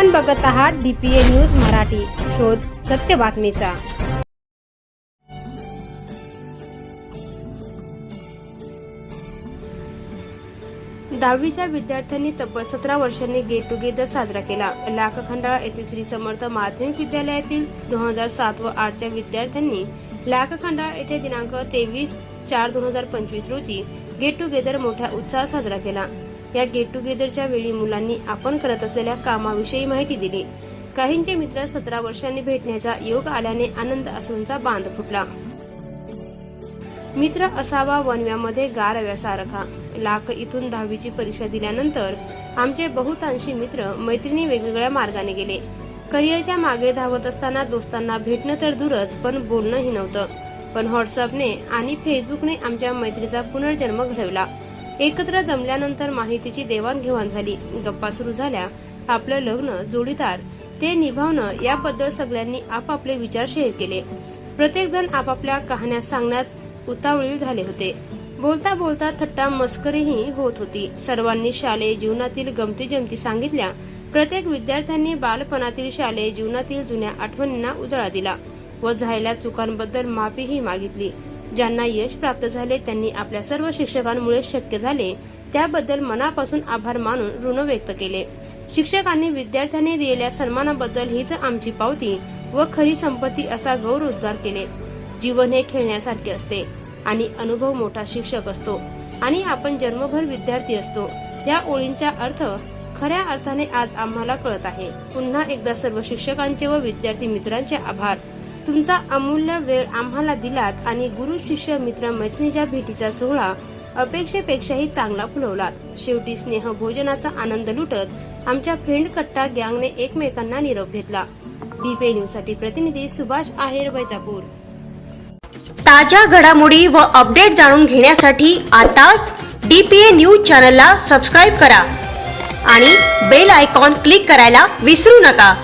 आपण बघत आहात डीपीए न्यूज मराठी. शोध सत्य बातमीचा. दहावीच्या विद्यार्थ्यांनी तब्बल सतरा वर्षांनी गेट टुगेदर साजरा केला. लाख खंडाळा येथील श्री समर्थ माध्यमिक विद्यालयातील दोन हजार सात व आठच्या विद्यार्थ्यांनी लाख खंडाळा येथे दिनांक तेवीस चार दोन हजार पंचवीस रोजी गेट टुगेदर मोठ्या उत्साहात साजरा केला. या गेट टुगेदरच्या वेळी मुलांनी आपण करत असलेल्या कामाविषयी माहिती दिली. काहींचे मित्र सतरा वर्षांनी भेटण्याचा योग आल्याने आनंद असूनचा बांध फुटला. मित्र असावा वनव्यामध्ये गारव्यासारखा लाख इथून दहावीची परीक्षा दिल्यानंतर आमचे बहुतांशी मित्र मैत्रिणी वेगवेगळ्या मार्गाने गेले. करिअरच्या मागे धावत असताना दोस्तांना भेटणं तर दूरच पण बोलणंही नव्हतं. पण व्हॉट्सअपने आणि फेसबुकने आमच्या मैत्रीचा पुनर्जन्म घडवला. एकत्र जमल्यानंतर माहितीची देवाणघेवाण झाली. गप्पा सुरू झाल्या. आपलं लग्न जोडीदार ते निभावणं याबद्दल सगळ्यांनी आपापले विचार शेअर केले. प्रत्येक जण आपापल्या कहाण्या सांगण्यात उतावळी झाले होते. बोलता बोलता थट्टा मस्करीही होत होती. सर्वांनी शालेय जीवनातील गमती जमती सांगितल्या. प्रत्येक विद्यार्थ्यांनी बालपणातील शालेय जीवनातील जुन्या आठवणींना उजाळा दिला. व झालेल्या चुकांबद्दल माफीही मागितली. ज्यांना यश प्राप्त झाले त्यांनी आपल्या सर्व शिक्षकांमुळे शक्य झाले. त्याबद्दल मनापासून आभार मानून ऋण व्यक्त केले. शिक्षकांनी विद्यार्थ्यांनी दिलेल्या सन्मानाबद्दल हीच आमची पावती व खरी संपत्ती असा गौरवोद्गार केले. जीवन हे खेळण्यासारखे असते आणि अनुभव मोठा शिक्षक असतो आणि आपण जन्मभर विद्यार्थी असतो. या ओळींचा अर्थ खऱ्या अर्थाने आज आम्हाला कळत आहे. पुन्हा एकदा सर्व शिक्षकांचे व विद्यार्थी मित्रांचे आभार. तुमचा अमूल्य वेळ आम्हाला दिलात आणि गुरु शिष्य मित्र मैत्रिणीच्या भेटीचा सोहळा अपेक्षेपेक्षाही चांगला फुलवलात. शेवटी स्नेह भोजनाचा आनंद लुटत आमच्या फ्रेंड कट्टा गँगने एकमेकांना निरोप घेतला. डीपे न्यूजसाठी प्रतिनिधी सुभाष आहेर वैजापूर. ताज्या घडामोडी व अपडेट जाणून घेण्यासाठी आताच डीपीए न्यूज चॅनलला सबस्क्राईब करा आणि बेल आयकॉन क्लिक करायला विसरू नका.